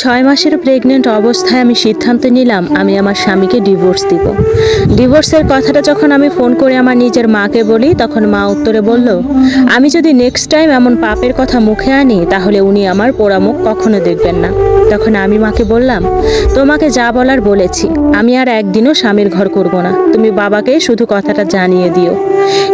ছয় মাসের প্রেগনেন্ট অবস্থায় আমি সিদ্ধান্ত নিলাম, আমি আমার স্বামীকে ডিভোর্স দিব। ডিভোর্সের কথাটা যখন আমি ফোন করে আমার নিজের মাকে বলি, তখন মা উত্তরে বলল, আমি যদি নেক্সট টাইম এমন পাপের কথা মুখে আনি, তাহলে উনি আমার পোড়ামুখ কখনো দেখবেন না। তখন আমি মাকে বললাম, তোমাকে যা বলার বলেছি, আমি আর একদিনও স্বামীর ঘর করব না। তুমি বাবাকে শুধু কথাটা জানিয়ে দিও।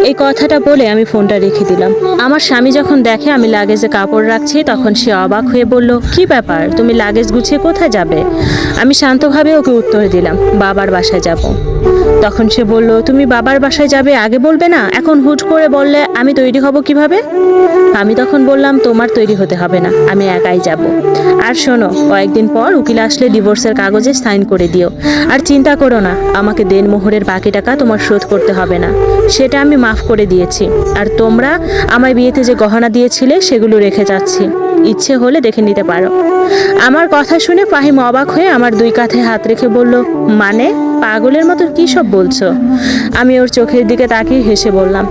এই কথাটা বলে আমি ফোনটা রেখে দিলাম। আমার স্বামী যখন দেখে আমি লাগেজে কাপড় রাখছি, তখন সে অবাক হয়ে বলল, কি ব্যাপার? তুমি লাগেজ গুছিয়ে কোথায় যাবে? আমি শান্তভাবে ওকে উত্তর দিলাম, বাবার বাসায় যাব। তখন সে বলল, তুমি বাবার বাসায় যাবে আগে বলবে না? এখন হুট করে বললে আমি তৈরি হব কীভাবে? আমি তখন বললাম, তোমার তৈরি হতে হবে না, আমি একাই যাব। আর শোনো, কয়েকদিন পর উকিল আসলে ডিভোর্সের কাগজে সাইন করে দিও। আর চিন্তা করো না, আমাকে দেনমোহরের বাকি টাকা তোমার শোধ করতে হবে না। সেটা আমি মাফ করে দিয়েছি। আর তোমরা আমায় বিয়েতে যে গহনা দিয়েছিলে, সেগুলো রেখে যাচ্ছি। ইচ্ছে হলে দেখে নিতে পারো। আমার কথা শুনে ফাহিম অবাক হয়ে আমার দুই কাঁধে হাত রেখে বলল মানে? পাগলের মতো কী সব বলছো? আমি ওর চোখের দিকে তাকিয়ে হেসে বললাম,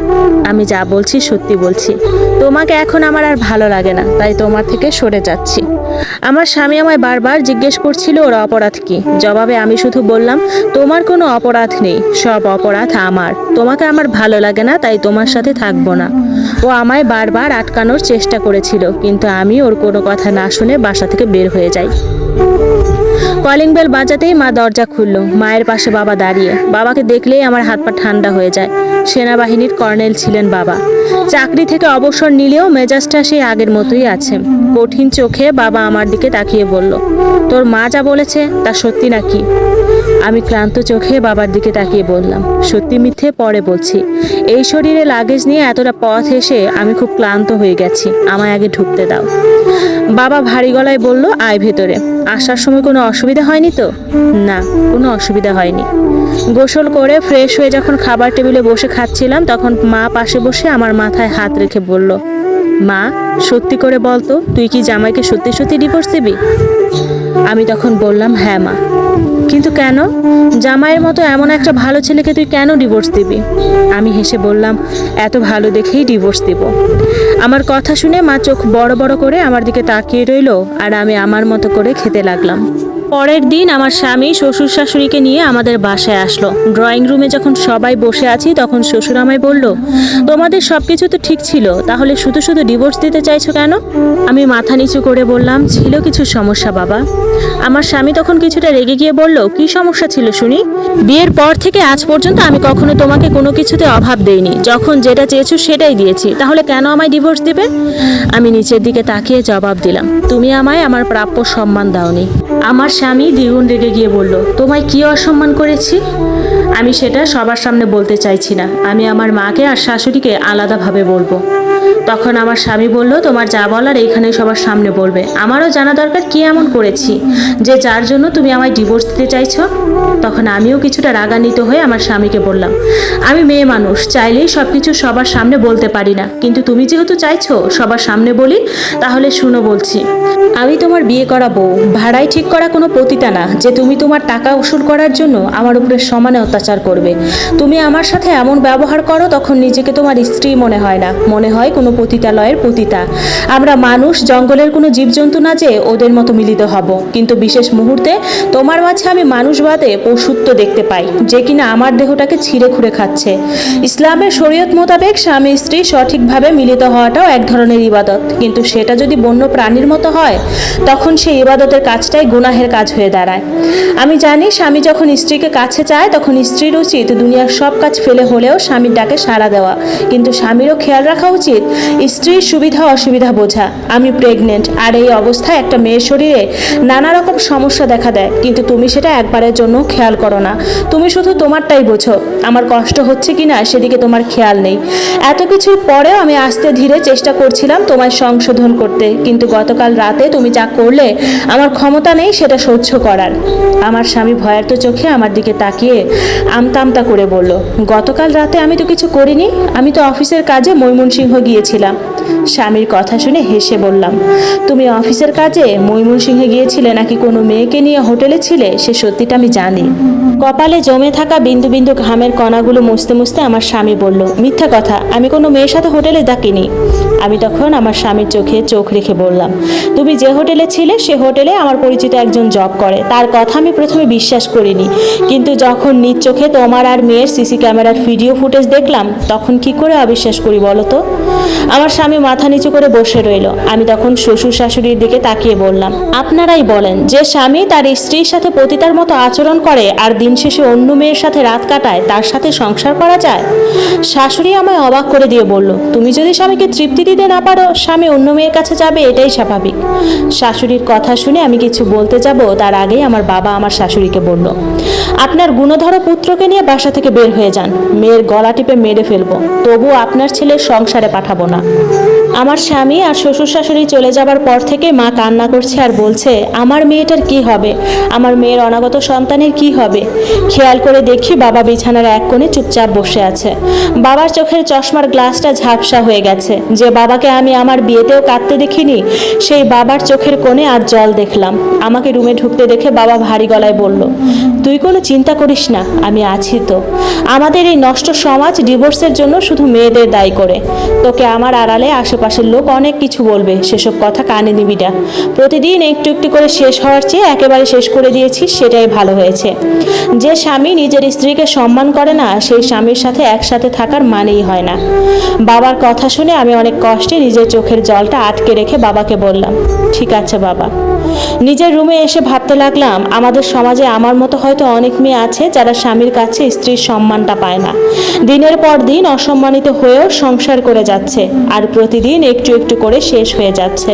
আমি যা বলছি সত্যি বলছি। তোমাকে এখন আমার আর ভালো লাগে না, তাই তোমার থেকে সরে যাচ্ছি। আমার স্বামী আমায় বারবার জিজ্ঞেস করছিল, ওর অপরাধ কি? জবাবে আমি শুধু বললাম, তোমার কোনো অপরাধ নেই, সব অপরাধ আমার। তোমাকে আমার ভালো লাগে না, তাই তোমার সাথে থাকব না। ও আমায় বারবার আটকানোর চেষ্টা করেছিল, কিন্তু আমি ওর কোনো কথা না শুনে বাসা থেকে বের হয়ে যাই। কলিং বেল বাজাতেই মা দরজা খুললো। মায়ের পাশে বাবা দাঁড়িয়ে। বাবাকে দেখলেই আমার হাত পা ঠান্ডা হয়ে যায়। সেনাবাহিনীর কর্নেল ছিলেন বাবা। চাকরি থেকে অবসর নিলেও মেজাজটা সেই আগের মতোই আছে। কঠিন চোখে বাবা আমার দিকে তাকিয়ে বলল, তোর মা যা বলেছে তা সত্যি নাকি? আমি ক্লান্ত চোখে বাবার দিকে তাকিয়ে বললাম, সত্যি মিথ্যে? পরে বলছি। এই শরীরে লাগেজ নিয়ে এতটা পথ এসে আমি খুব ক্লান্ত হয়ে গেছি। আমায় আগে ঢুকতে দাও। বাবা ভারী গলায় বলল, আয় ভেতরে। আসার সময় কোনো অসুবিধা হয়নি তো? না, কোনো অসুবিধা হয়নি। গোসল করে ফ্রেশ হয়ে যখন খাবার টেবিলে বসে খাচ্ছিলাম, তখন মা পাশে বসে আমার মাথায় হাত রেখে বলল, মা, সত্যি করে বলতো, তুই কি জামাইকে সত্যি সত্যি ডিভোর্স দিবি? আমি তখন বললাম হ্যাঁ মা। কিন্তু কেন? জামাইয়ের মতো এমন একটা ভালো ছেলেকে তুই কেন ডিভোর্স দিবি? আমি হেসে বললাম, এত ভালো দেখেই ডিভোর্স দিব। আমার কথা শুনে মা চোখ বড় বড় করে আমার দিকে তাকিয়ে রইল আর আমি আমার মতো করে খেতে লাগলাম। পরের দিন আমার স্বামী শ্বশুর শাশুড়িকে নিয়ে আমাদের বাসায় আসলো। ড্রয়িং রুমে যখন সবাই বসে আছি, তখন শ্বশুর আমায় বলল, তোমাদের সব কিছু তো ঠিক ছিল, তাহলে শুধু শুধু ডিভোর্স দিতে চাইছো কেন? আমি মাথা নিচু করে বললাম, ছিল কিছু সমস্যা, বাবা। আমার স্বামী তখন কিছুটা রেগে গিয়ে বলল, কি সমস্যা ছিল শুনি? বিয়ের পর থেকে আজ পর্যন্ত আমি কখনো তোমাকে কোনো কিছুতে অভাব দেইনি। যখন যেটা চেয়েছো সেটাই দিয়েছি। তাহলে কেন আমায় ডিভোর্স দিবে? আমি নিচের দিকে তাকিয়ে জবাব দিলাম, তুমি আমায় আমার প্রাপ্য সম্মান দাওনি। আমার স্বামী দ্বিগুণ রেগে গিয়ে বলল, তোমায় কি অসম্মান করেছি? আমি সেটা সবার সামনে বলতে চাইছি না। আমি আমার মাকে আর শাশুড়িকে আলাদাভাবে বলব। তখন আমার স্বামী বলল, তোমার যা বলার এইখানে সবার সামনে বলবে। আমারও জানা দরকার কি এমন করেছি, যে যার জন্য তুমি আমায় ডিভোর্স দিতে চাইছো? তখন আমিও কিছুটা রাগান্বিত হয়ে আমার স্বামীকে বললাম, আমি মেয়ে মানুষ, চাইলেই সব কিছু সবার সামনে বলতে পারি না। কিন্তু তুমি যেহেতু চাইছো সবার সামনে বলি, তাহলে শুনো বলছি। আমি তোমার বিয়ে করা বউ ভাড়াই ঠিক করা কোনো পতিতা না, যে তুমি তোমার টাকা উসুল করার জন্য আমার উপরে সমানে অত্যাচার করবে। তুমি আমার সাথে এমন ব্যবহার করো তখন নিজেকে তোমার স্ত্রী মনে হয় না। মনে হয় কোনো পতিতালয়ের পতিতা। আমরা মানুষ, জঙ্গলের কোনো জীবজন্তু না যে ওদের মতো মিলিত হব। কিন্তু বিশেষ মুহূর্তে তোমার মাঝে আমি মানুষ বাদে পশুত্ব দেখতে পাই, যে কিনা আমার দেহটাকে ছিঁড়ে খুঁড়ে খাচ্ছে। ইসলামের শরীয়ত মোতাবেক স্বামী স্ত্রী সঠিকভাবে মিলিত হওয়াটাও এক ধরনের ইবাদত। কিন্তু সেটা যদি বন্য প্রাণীর মতো হয়, তখন সেই ইবাদতের কাজটাই গুনাহের কাজ হয়ে দাঁড়ায়। আমি জানি স্বামী যখন স্ত্রীকে কাছে চায়, তখন স্ত্রীর উচিত দুনিয়ার সব কাজ ফেলে হলেও স্বামীর ডাকে সাড়া দেওয়া। কিন্তু স্বামীরও খেয়াল রাখা উচিত স্ত্রীর সুবিধা অসুবিধা বোঝা। আমি প্রেগনেন্ট আর এই অবস্থায় একটা মেয়ের শরীরে নানা রকম সমস্যা দেখা দেয়। কিন্তু তুমি সেটা একবারের জন্য খেয়াল করো না। তুমি শুধু তোমারটাই বোঝো। আমার কষ্ট হচ্ছে কি না সেদিকে তোমার খেয়াল নেই। এত কিছুর পরেও আমি আস্তে ধীরে চেষ্টা করছিলাম তোমায় সংশোধন করতে। কিন্তু গতকাল রাতে তুমি যা করলে, আমার ক্ষমতা নেই সেটা সহ্য করার। আমার স্বামী ভয়ার্ত চোখে আমার দিকে তাকিয়ে আমতা আমতা করে বলল, গতকাল রাতে আমি তো কিছু করিনি। আমি তো অফিসের কাজে ময়মনসিংহ গিয়েছিলাম স্বামীর কথা শুনে হেসে বললাম, তুমি অফিসের কাজে ময়মনসিংহে গিয়েছিলে নাকি কোনো মেয়েকে নিয়ে হোটেলে ছিলে? সে সত্যিটা আমি জানি। কপালে জমে থাকা বিন্দু বিন্দু ঘামের কণাগুলো মুছতে মুছতে আমার স্বামী বলল, মিথ্যা কথা, আমি কোনো মেয়ের সাথে হোটেলে ডাকিনি। আমি তখন আমার স্বামীর চোখে চোখ রেখে বললাম, তুমি যে হোটেলে ছিলে, সে হোটেলে আমার পরিচিত একজন জব করে। তার কথা আমি প্রথমে বিশ্বাস করিনি। কিন্তু যখন নিজ চোখে তোমার আর মেয়ের সিসি ক্যামেরার ভিডিও ফুটেজ দেখলাম, তখন কি করে অবিশ্বাস করি বলো তো? আমার স্বামী মাথা নিচু করে বসে রইল। আমি তখন শ্বশুর শাশুড়ির দিকে তাকিয়ে বললাম, আপনারাই বলেন, যে স্বামী তার স্ত্রীর সাথে পতিতার মতো আচরণ করে আর দিন শেষে অন্য মেয়ের সাথে রাত কাটায়, তার সাথে সংসার করা যায়? শাশুড়ি আমায় অবাক করে দিয়ে বলল, তুমি যদি স্বামীকে তৃপ্তি দিতে না পারো, স্বামী অন্য মেয়ের কাছে যাবে, এটাই স্বাভাবিক। শাশুড়ির কথা শুনে আমি কিছু বলতে যাব, তার আগেই আমার বাবা আমার শাশুড়িকে বলল, আপনার গুণধর পুত্রকে নিয়ে বাসা থেকে বের হয়ে যান, মেয়ের গলা টিপে মেরে ফেলব তবু আপনার ছেলের সংসারে পাঠাবো না। আমার স্বামী আর শ্বশুর শাশুড়ি চলে যাবার পর থেকে মা কান্না করছে আর বলছে, আমার মেয়েটার কি হবে? আমার মেয়ের অনাগত সন্তানের কি হবে? খেয়াল করে দেখি বাবা বিছানার এক কোণে চুপচাপ বসে আছে। বাবার চোখের চশমার গ্লাসটা ঝাপসা হয়ে গেছে। যে বাবাকে আমি আমার বিয়েতেও কাঁদতে দেখিনি, সেই বাবার চোখের কোণে আর জল দেখলাম। আমাকে রুমে ঢুকতে দেখে বাবা ভারী গলায় বলল, তুই কোনো চিন্তা করিস না, আমি আছি তো। আমাদের এই নষ্ট সমাজ ডিভোর্সের জন্য শুধু মেয়েদের দায়ী করে। তোকে আমার আড়ালে আশেপাশের লোক অনেক কিছু বলবে। সেসব কথা কানে নিবি না। প্রতিদিন একটু একটু করে শেষ হওয়ার চেয়ে একেবারে শেষ করে দিয়েছি, সেটাই ভালো হয়েছে। যে স্বামী নিজের স্ত্রীকে সম্মান করে না, সেই স্বামীর সাথে একসাথে থাকার মানেই হয় না। বাবার কথা শুনে আমি অনেক কষ্টে নিজের চোখের জলটা আটকে রেখে বাবাকে বললাম, ঠিক আছে বাবা। নিজের রুমে এসে ভাবতে লাগলাম, আমাদের সমাজে আমার মতো হয়তো অনেক মেয়ে আছে যারা স্বামীর কাছে স্ত্রীর সম্মানটা পায় না। দিনের পর দিন অসম্মানিত হয়েও সংসার করে যাচ্ছে, আর প্রতিদিন একটু একটু করে শেষ হয়ে যাচ্ছে।